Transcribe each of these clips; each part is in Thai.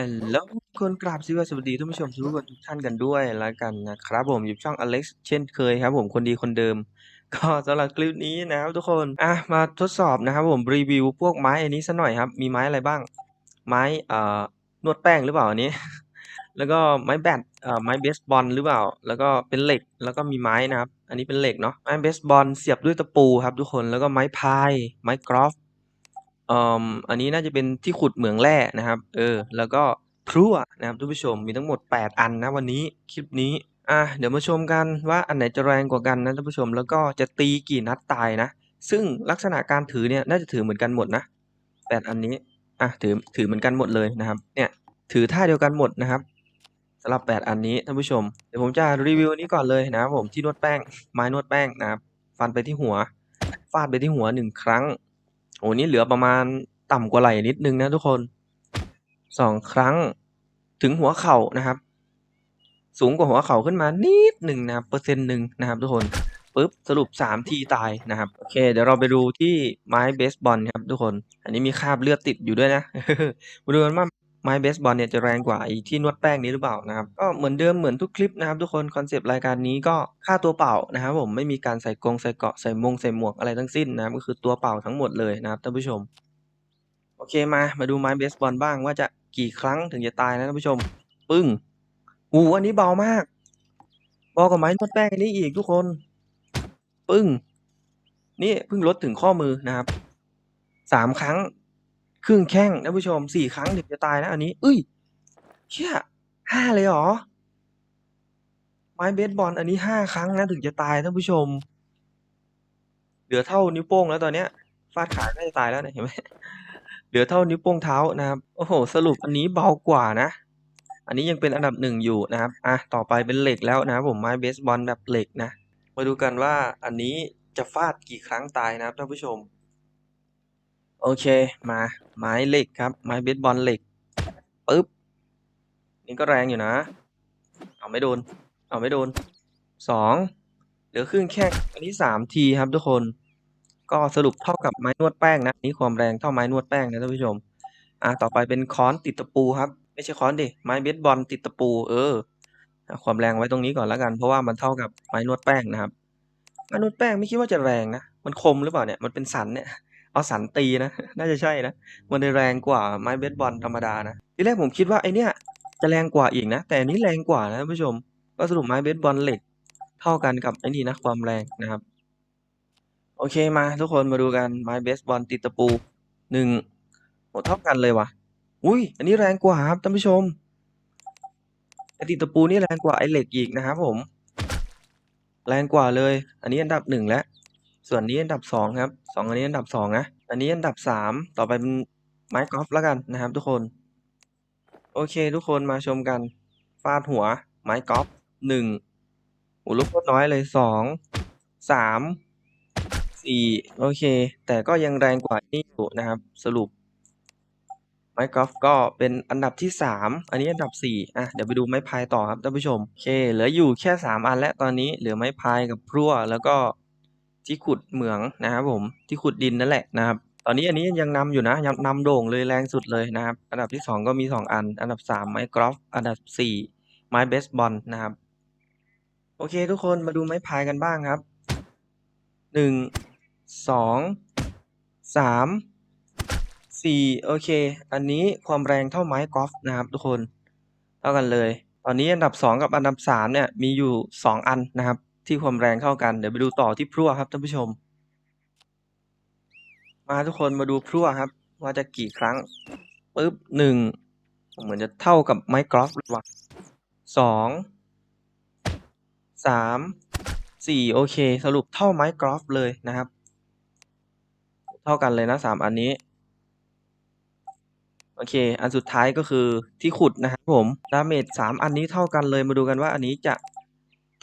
ฮัลโหลคนกราบสวัสดีท่านผู้ชมทุกคนทุกท่านกันด้วยแล้วกันนะครับผมอยู่ช่องอเล็กซ์เช่นเคยครับผมคนดีคนเดิม ก็สำหรับคลิปนี้นะครับทุกคนอะมาทดสอบนะครับผมรีวิวพวกไม้อันนี้สักหน่อยครับ มีไม้อะไรบ้าง ไม้เอ่อนวดแป้งหรือเปล่าอันนี้ แล้วก็ไม้แบดเอ่อไม้เบสบอลหรือเปล่า แล้วก็เป็นเหล็กแล้วก็มีไม้นะครับ อันนี้เป็นเหล็กเนาะไม้เบสบอลเสียบด้วยตะปูครับทุกคนแล้วก็ไม้พายไม้กรอฟ เอ่อ อันนี้น่าจะเป็นที่ขุดเหมืองแร่นะครับ เออ แล้วก็พลั่วนะครับท่านผู้ชม มีทั้งหมด 8 อันนะวันนี้ คลิปนี้ อะ เดี๋ยวมาชมกันว่าอันไหนจะแรงกว่ากันนะท่านผู้ชม แล้วก็จะตีกี่นัดตายนะ ซึ่งลักษณะการถือเนี่ยน่าจะถือเหมือนกันหมดนะแปดอันนี้ อะ ถือ ถือเหมือนกันหมดเลยนะครับ เนี่ย ถือท่าเดียวกันหมดนะครับสำหรับ 8 อันนี้ท่านผู้ชม เดี๋ยวผมจะรีวิวอันนี้ก่อนเลยนะครับผม ที่นวดแป้ง ไม้นวดแป้งนะครับ ฟันไปที่หัว ฟาดไปที่หัวหนึ่งครั้ง อ้นี่เหลือประมาณต่ำกว่าไหล่นิดนึงนะทุกคนสองครั้งถึงหัวเข่านะครับ สูงกว่าหัวเข่าขึ้นมานิดหนึ่งนะครับเปอร์เซ็นต์หนึ่งนะครับ ทุกคนปุ๊บสรุปสามทีตายนะครับโอเค เดี๋ยวเราไปดูที่ไม้เบสบอลครับทุกคน อันนี้มีคราบเลือดติดอยู่ด้วยนะมาดูกันว่า ไม้เบสบอลเนี่ยจะแรงกว่าอ้ที่นวดแป้งนี้หรือเปล่านะครับก็เหมือนเดิมเหมือนทุกคลิปนะครับทุกคนคอนเซปต์รายการนี้ก็ค่าตัวเปล่านะครับผมไม่มีการใส่กรงใส่เกาะใส่มงใส่หมวกอะไรทั้งสิ้นนะครับก็คือตัวเปล่าทั้งหมดเลยนะครับท่านผู้ชมโอเคมามาดูไม้เบสบอลบ้างว่าจะกี่ครั้งถึงจะตายนะท่านผู้ชม ปึ้งหูอันนี้เบามากเบากว่าไม้นวดแป้งนี้อีกทุกคน ปึ้ง นี่เพิ่งลดถึงข้อมือนะครับสามครั้ง ครึ่งแข้งท่านผู้ชมสี่ครั้งถึงจะตายนะอันนี้ เอ้ยเชี่ยห้าเลยเหรอ ไม้เบสบอลอันนี้ห้าครั้งนะถึงจะตายท่านผู้ชม เหลือเท่านิ้วโป้งแล้วตอนเนี้ย ฟาดขาน่าจะตายแล้วเนี่ยเห็นไหมเหลือเท่านิ้วโป้งเท้านะครับ โอ้โห สรุปอันนี้เบากว่านะ อันนี้ยังเป็นอันดับหนึ่งอยู่นะครับ อะ ต่อไปเป็นเหล็กแล้วนะครับผมไม้เบสบอลแบบเหล็กนะ มาดูกันว่าอันนี้จะฟาดกี่ครั้งตายนะครับท่านผู้ชม โอเคมาไม้เหล็กครับ ไม้เบสบอลเหล็กปึ๊บนี่ก็แรงอยู่นะ เอาไม่โดน เอาไม่โดนสองเหลือครึ่งแข้งอันนี้สามทีครับทุกคน ก็สรุปเท่ากับไม้นวดแป้งนะนี่ความแรงเท่าไม้นวดแป้งนะท่านผู้ชมอะต่อไปเป็นค้อนติดตะปูครับ ไม่ใช่ค้อนดิไม้เบสบอลติดตะปู เออความแรงไว้ตรงนี้ก่อนแล้วกัน เพราะว่ามันเท่ากับไม้นวดแป้งนะครับไม้นวดแป้งไม่คิดว่าจะแรงนะมันคมหรือเปล่าเนี่ยมันเป็นสันเนี่ย เอาสันตีนะ น่าจะใช่นะ มันเลยแรงกว่าไม้เบสบอลธรรมดานะทีแรกผมคิดว่าไอเนี้ยจะแรงกว่าอีกนะ แต่อันนี้แรงกว่านะท่านผู้ชม ก็สรุปไม้เบสบอลเหล็ก เท่ากันกับไอ้นี่นะความแรงนะครับ โอเคมาทุกคนมาดูกันไม้เบสบอลติดตะปูหนึ่งโหเท่ากันเลยว่ะ อุ้ยอันนี้แรงกว่าครับท่านผู้ชมไอติดตะปูนี่แรงกว่าไอเหล็กอีกนะครับผม แรงกว่าเลย อันนี้อันดับหนึ่งแล้ว ส่วนนี้อันดับสองครับสองอันนี้อันดับสองนะอันนี้อันดับสามต่อไปเป็นไม้กอล์ฟแล้วกันนะครับ ทุกคน โอเค ทุกคนมาชมกันฟาดหัว ไม้กอล์ฟหนึ่งโอ้ลูกโคตรน้อยเลยสองสามสี่โอเค แต่ก็ยังแรงกว่านี่อยู่นะครับ สรุปไม้กอล์ฟก็เป็นอันดับที่สามอันนี้อันดับสี่อะ เดี๋ยวไปดูไม้พายต่อครับท่านผู้ชม โอเค เหลืออยู่แค่สามอันและตอนนี้เหลือไม้พายกับพลั่วแล้วก็ ที่ขุดเหมืองนะครับผมที่ขุดดินนั่นแหละนะครับ ตอนนี้อันนี้ยังนำอยู่นะยังนำโด่งเลยแรงสุดเลยนะครับ อันดับที่สองก็มีสองอัน อันดับสามไม้กอล์ฟอันดับสี่ไม้เบสบอลนะครับ โอเคทุกคนมาดูไม้พายกันบ้างครับหนึ่งสองสามสี่โอเค อันนี้ความแรงเท่าไม้กอล์ฟนะครับทุกคน เท่ากันเลย ตอนนี้อันดับสองกับอันดับสามเนี่ย มีอยู่สองอันนะครับ ที่ความแรงเท่ากัน เดี๋ยวไปดูต่อที่พลั่วครับท่านผู้ชม มาทุกคนมาดูพลั่วครับ ว่าจะกี่ครั้งปึ๊บหนึ่งเหมือนจะเท่ากับไม้กอล์ฟเลยว่ะสองสามสี่โอเค สรุปเท่าไม้กอล์ฟเลยนะครับ เท่ากันเลยนะสามอันนี้ โอเค อันสุดท้ายก็คือที่ขุดนะครับผมดาเมจสามอันนี้เท่ากันเลยมาดูกันว่าอันนี้จะ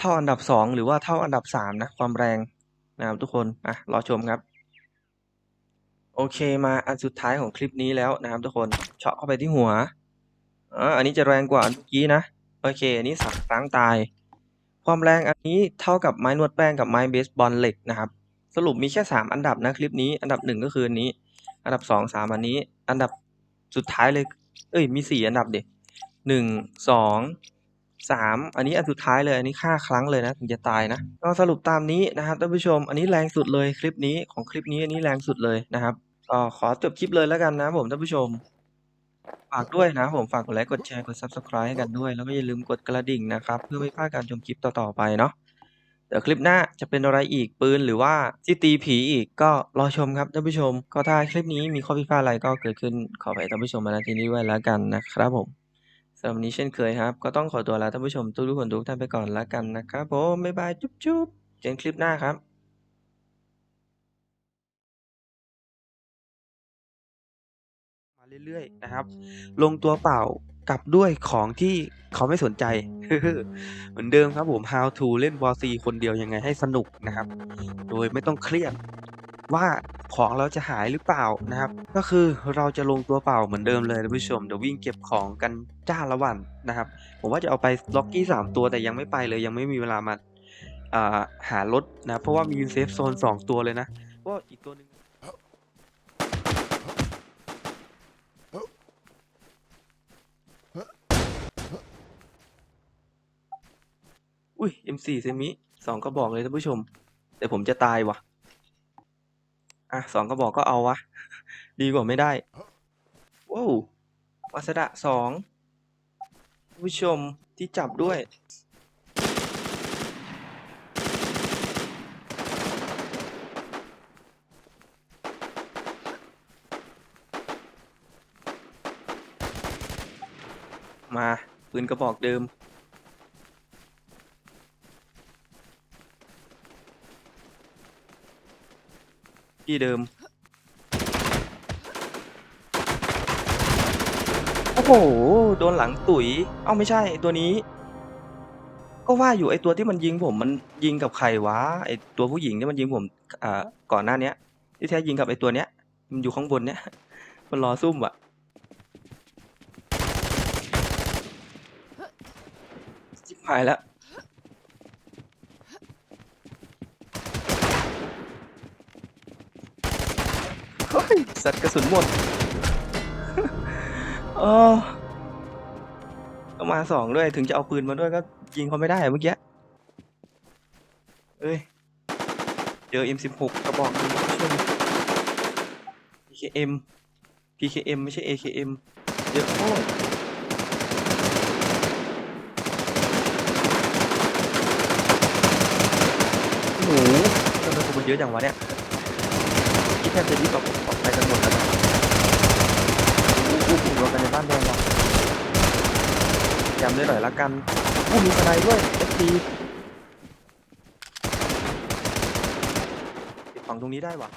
เท่าอันดับสองหรือว่าเท่าอันดับสามนะ ความแรงนะครับทุกคนอะรอชมครับ โอเคมาอันสุดท้ายของคลิปนี้แล้วนะครับทุกคนเฉาะเข้าไปที่หัวอ่าอันนี้จะแรงกว่าเมื่อกี้นะ โอเค อันนี้สามครั้งตาย ความแรงอันนี้เท่ากับไม้นวดแป้งกับไม้เบสบอลเหล็กนะครับ สรุปมีแค่สามอันดับนะคลิปนี้ อันดับหนึ่งก็คืออันนี้ อันดับสองสามอันนี้ อันดับสุดท้ายเลย เอ้ยมี 4 อันดับเดิ1 2 3 อันนี้อันสุดท้ายเลย อันนี้ฆ่าครั้งเลยนะ ถึงจะตายนะ ก็สรุปตามนี้นะครับท่านผู้ชม อันนี้แรงสุดเลยคลิปนี้ของคลิปนี้อันนี้แรงสุดเลยนะครับก็ขอจบคลิปเลยแล้วกันนะผมท่านผู้ชมฝากด้วยนะผมฝากกดไลค์กดแชร์กด Subscribe ให้กันด้วย แล้วก็อย่าลืมกดกระดิ่งนะครับ เพื่อไม่พลาดการชมคลิปต่อๆไปเนาะเดี๋ยวคลิปหน้าจะเป็นอะไรอีกปืนหรือว่าที่ตีผีอีกก็รอชมครับท่านผู้ชม ก็ถ้าคลิปนี้มีข้อผิพาดอะไรก็เกิดขึ้นขออภัยท่านผู้ชมมาณที่นี้ด้วยแล้วกันนะครับผม สำหรับวันนี้เช่นเคยครับ ก็ต้องขอตัวลาท่านผู้ชมทุกๆคนทุกท่านไปก่อนแล้วกันนะครับผมบ๊ายบาย จุ๊บๆเจอกันคลิปหน้าครับมาเรื่อยๆนะครับ ลงตัวเปล่ากลับด้วยของที่เขาไม่สนใจ เหมือนเดิมครับผม How to เล่น War C คนเดียวยังไงให้สนุกนะครับ โดยไม่ต้องเครียดว่า ของเราจะหายหรือเปล่านะครับ ก็คือเราจะลงตัวเปล่าเหมือนเดิมเลยท่านผู้ชมเดี๋ยววิ่งเก็บของกันจ้าละวันนะครับ ผมว่าจะเอาไปล็อกกี้สามตัวแต่ยังไม่ไปเลยยังไม่มีเวลามาหารถนะ เพราะว่ามีเซฟโซนสองตัวเลยนะว่าอีกตัวหนึ่งอุ้ย M4 เซมิสองกระบอกเลยท่านผู้ชม แต่ผมจะตายว่ะ อะสองกระบอกก็เอาวะ ดีกว่าไม่ได้ว้าววัสดะสองผู้ชมที่จับด้วย มาปืนกระบอกเดิม ที่เดิม โอ้โห โดนหลังตุ๋ย เอ้าไม่ใช่ตัวนี้ ก็ว่าอยู่ไอตัวที่มันยิงผมมันยิงกับใครวะไอตัวผู้หญิงที่มันยิงผมอ่าก่อนหน้าเนี้ย ที่แท้ยิงกับไอตัวเนี้ย มันอยู่ข้างบนเนี้ย มันรอซุ่มอะชิบหายแล้ว ยสัตว์กระสุนหมดเออก็มาสองด้วย ถึงจะเอาปืนมาด้วยก็ยิงเขาไม่ได้เมื่อกี้เอ้ย เจอ M16 กระบอกนึงท่านผู้ชม PKM PKM ไม่ใช่ AKM เยอะโคตรโอ้โหทำไมคนมันเยอะจังวะเนี่ย แทบจะรีบออกออกไปกันหมดแล้วนะอู้หูรวกันในบ้านแดงว่ะจำได้หน่อยละกันผู้มีสไนด์ด้วย FP เก็บของตรงนี้ได้วะ